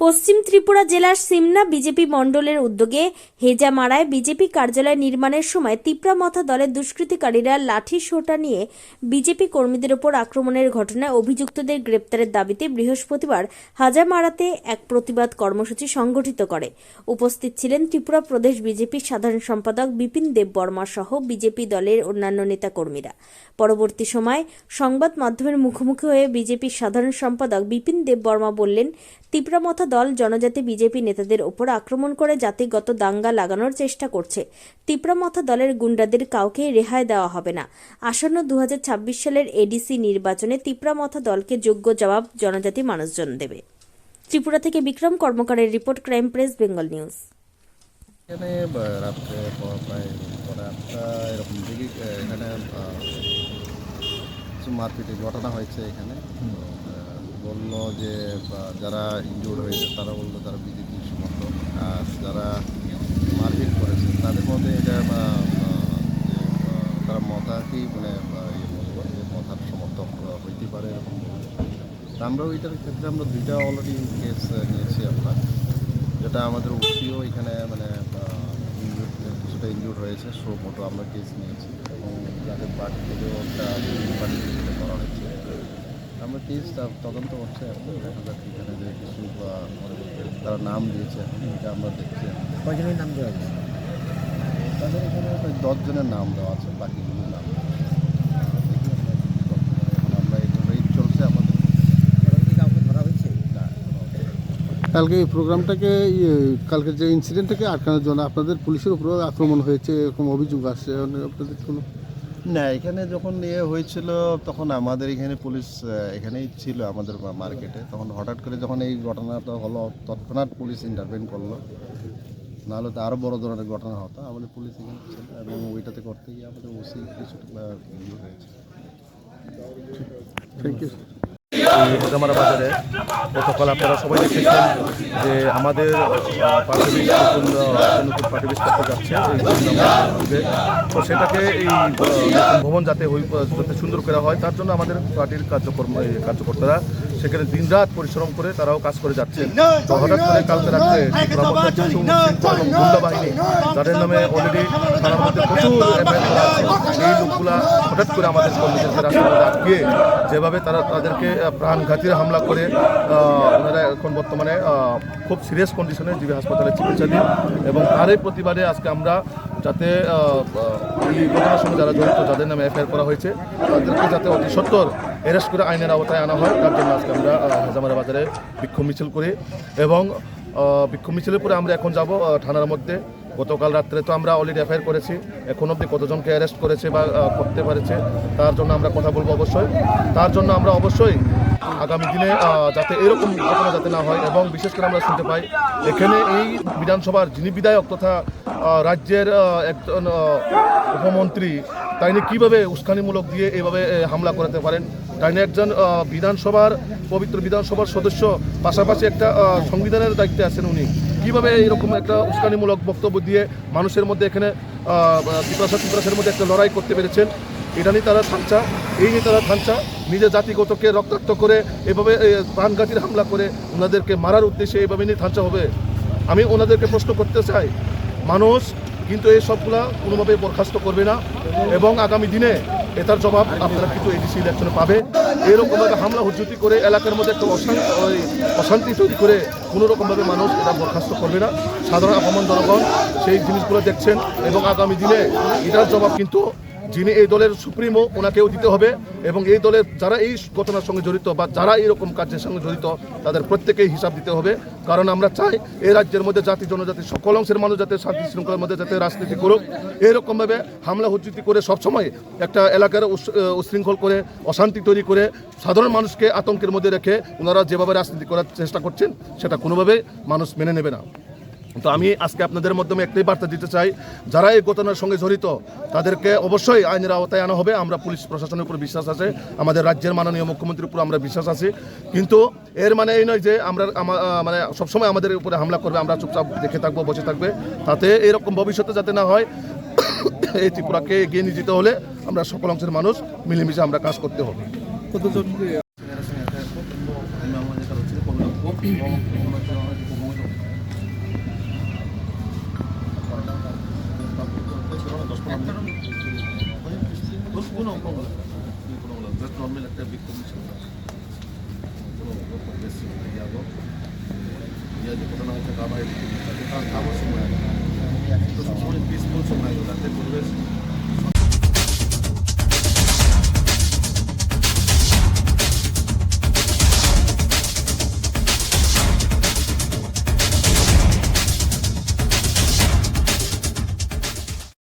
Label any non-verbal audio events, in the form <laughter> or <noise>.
পশ্চিম ত্রিপুরা জেলার সিমনা বিজেপি মণ্ডলের উদ্যোগে হেজামারায় বিজেপি কার্যালয় নির্মাণের সময় তিপ্রামথা দলের দুষ্কৃতিকারীরা লাঠি সোটা নিয়ে বিজেপি কর্মীদের ওপর আক্রমণের ঘটনায় অভিযুক্তদের গ্রেপ্তারের দাবিতে বৃহস্পতিবার হাজামারাতে এক প্রতিবাদ কর্মসূচি সংগঠিত করে। উপস্থিত ছিলেন ত্রিপুরা প্রদেশ বিজেপির সাধারণ সম্পাদক বিপিন দেব বর্মা সহ বিজেপি দলের অন্যান্য নেতাকর্মীরা। পরবর্তী সময় সংবাদ মাধ্যমের মুখোমুখি হয়ে বিজেপির সাধারণ সম্পাদক বিপিন দেব বর্মা বললেন তিপ্রামথা দল জনজাতি বিজেপি নেতাদের ওপর আক্রমণ করে জাতিগত দাঙ্গা লাগানোর চেষ্টা করছে। তিপ্রামথা দলের গুন্ডাদের কাউকে রেহাই দেওয়া হবে না। আসন্ন দুহাজার ছাব্বিশ সালের এডিসি নির্বাচনে তিপ্রামথা দলকে যোগ্য জবাব জনজাতি মানুষজন দেবে। ত্রিপুরা থেকে Bikram কর্মকারের report crime press Bengal news. এখানে রাত্রে প্রায় আটটা এরকম দিকে এখানে আহ, কিছু মারপিটে ঘটনা হয়েছে এখানে। বলল যে যারা ইনজুর্ড হয়েছে, তারা বলল তারা বিজেপি সমর্থক আর যারা মারপিট করেছে, তাদের মধ্যে এটা তারা মতাকেই মানে মতার সমর্থক হইতে পারে এরকম বলল। তা আমরা ওইটার ক্ষেত্রে আমরা দুইটা অলরেডি কেস নিয়েছি আমরা। যেটা আমাদের ওসিও এখানে মানে কিছুটা ইনজুর হয়েছে, সো মোটো আমরা কেস নিয়েছি। এবং যাদের পার্টি থেকেও একটা পার্টি থেকে করা হয়েছে আমরা কেস তদন্ত করছে এখন। দেখা যাক এখানে যে কিছু তারা নাম দিয়েছে এখন এটা আমরা দেখছি। কয়জনের নাম দেওয়া হয়েছে? তাদের এখানে দশজনের নাম দেওয়া আছে বাকিগুলো নাম কালকে এই প্রোগ্রামটাকে ইয়ে, কালকে যে ইনসিডেন্টটাকে আটকানোর জন্য আপনাদের পুলিশের উপরে আক্রমণ হয়েছে এরকম অভিযোগ আসছে। আপনাদের কোনো না, এখানে যখন ইয়ে হয়েছিল, তখন আমাদের এখানে পুলিশ এখানেই ছিল আমাদের মার্কেটে। তখন হঠাৎ করে যখন এই ঘটনাটা হলো, তৎক্ষণাৎ পুলিশ ইন্টারভেন করল। নাহলে তো আরও বড় ধরনের ঘটনা হতো। আমাদের পুলিশ এখানে ছিল এবং ওইটাতে করতে গিয়ে আমাদের ওসি কিছু ইয়ে হয়েছে। থ্যাংক ইউ হোজামারা বাজারে গতকাল আপনারা সবাই দেখেছেন যে আমাদের নতুন নতুন যাচ্ছে তো সেটাকে এই ভবন যাতে যাতে সুন্দর করা হয়, তার জন্য আমাদের পার্টির কার্যকর্ম কার্যকর্তারা সেখানে দিনরাত পরিশ্রম করে তারাও কাজ করে যাচ্ছে। তো হঠাৎ করে কালকে এবং গুন্ডা বাহিনী, যাদের নামে অলরেডি মধ্যে প্রচুর হঠাৎ করে আমাদের কর্মীদেরকে আটকিয়ে যেভাবে তারা তাদেরকে প্রাণঘাতীর হামলা করে ওনারা এখন বর্তমানে খুব সিরিয়াস কন্ডিশনে জিবি হাসপাতালে চিকিৎসাধীন এবং তারই প্রতিবাদে আজকে আমরা যাতে এই ঘটনার সঙ্গে যারা জড়িত, যাদের নামে এফআইআর করা হয়েছে, তাদেরকে যাতে অতি সত্তর অ্যারেস্ট করে আইনের আওতায় আনা হয়, তার জন্য আজকে আমরা হাজামারা বাজারে বিক্ষোভ মিছিল করি এবং বিক্ষোভ মিছিলের পরে আমরা এখন যাব থানার মধ্যে। গতকাল রাত্রে তো আমরা অলরেডি এফআইআর করেছি, এখন অবধি কতজনকে অ্যারেস্ট করেছে বা করতে পারেছে, তার জন্য আমরা কথা বলব অবশ্যই। তার জন্য আমরা অবশ্যই আগামী দিনে যাতে এরকম ঘটনা যাতে না হয় এবং বিশেষ করে আমরা শুনতে পাই এখানে এই বিধানসভার যিনি বিধায়ক তথা রাজ্যের একজন উপমন্ত্রী তাই কীভাবে উস্কানিমূলক দিয়ে এভাবে এ, হামলা করাতে পারেন? তাই নিয়ে একজন বিধানসভার পবিত্র বিধানসভার সদস্য পাশাপাশি একটা সংবিধানের দায়িত্বে আছেন উনি। কীভাবে এরকম একটা উস্কানিমূলক বক্তব্য দিয়ে মানুষের মধ্যে এখানে ত্রিপ্রাসের মধ্যে একটা লড়াই করতে পেরেছেন? এটা নিয়ে তারা থামচা এই নিয়ে তারা থামচা নিজের জাতিগতকে রক্তাক্ত করে এভাবে প্রাণঘাতীর হামলা করে ওনাদেরকে মারার উদ্দেশ্যে এইভাবে নিয়ে থামচা হবে। আমি ওনাদেরকে প্রশ্ন করতে চাই, মানুষ কিন্তু এই সবগুলা কোনোভাবে বরখাস্ত করবে না এবং আগামী দিনে এটার জবাব আপনারা কিন্তু এডিসি ইলেকশনে পাবে। এরকমভাবে হামলা হুজুতি করে এলাকার মধ্যে একটা অশান্তি অশান্তি তৈরি করে কোনো রকমভাবে মানুষ এটা বরখাস্ত করবে না। সাধারণ আপামন জনগণ সেই জিনিসগুলো দেখছেন এবং আগামী দিনে এটার জবাব কিন্তু যিনি এই দলের সুপ্রিমো, ওনাকেও দিতে হবে এবং এই দলের যারা এই ঘটনার সঙ্গে জড়িত বা যারা এইরকম কাজের সঙ্গে জড়িত, তাদের প্রত্যেকেই হিসাব দিতে হবে। কারণ আমরা চাই এই রাজ্যের মধ্যে জাতি, জনজাতি, সকল অংশের মানুষ যাতে শান্তি শৃঙ্খলার মধ্যে যাতে রাজনীতি করুক। এরকমভাবে হামলা হুজ্জুতি করে সবসময় একটা এলাকার উশৃঙ্খল করে, অশান্তি তৈরি করে সাধারণ মানুষকে আতঙ্কের মধ্যে রেখে ওনারা যেভাবে রাজনীতি করার চেষ্টা করছেন, সেটা কোনোভাবে মানুষ মেনে নেবে না। তো আমি আজকে আপনাদের মাধ্যমে একটাই বার্তা দিতে চাই যারা এই ঘটনার সঙ্গে জড়িত তাদেরকে অবশ্যই আইনের আওতায় আনা হবে। আমরা পুলিশ প্রশাসনের উপর বিশ্বাস আছে আমাদের রাজ্যের মাননীয় মুখ্যমন্ত্রীর উপর আমরা বিশ্বাস আছি। কিন্তু এর মানে এই নয় যে আমরা মানে সবসময় আমাদের উপরে হামলা করবে আমরা চুপচাপ দেখে থাকব বসে থাকবে। তাতে এরকম ভবিষ্যতে যাতে না হয় <coughs> এই ত্রিপুরাকে এগিয়ে নিয়ে যেতে হলে আমরা সকল অংশের মানুষ মিলেমিশে আমরা কাজ করতে হবে। কতজন? কোনো প্রবলেম কোনো প্রবলেম জাস্ট নর্মাল একটা বিগ কমিশন কোনো বেশি ইয়াগো ইয়া যে ঘটনা হচ্ছে কাবার কাবার সময় সময় পিসফুল সময় রাতের পরিবেশ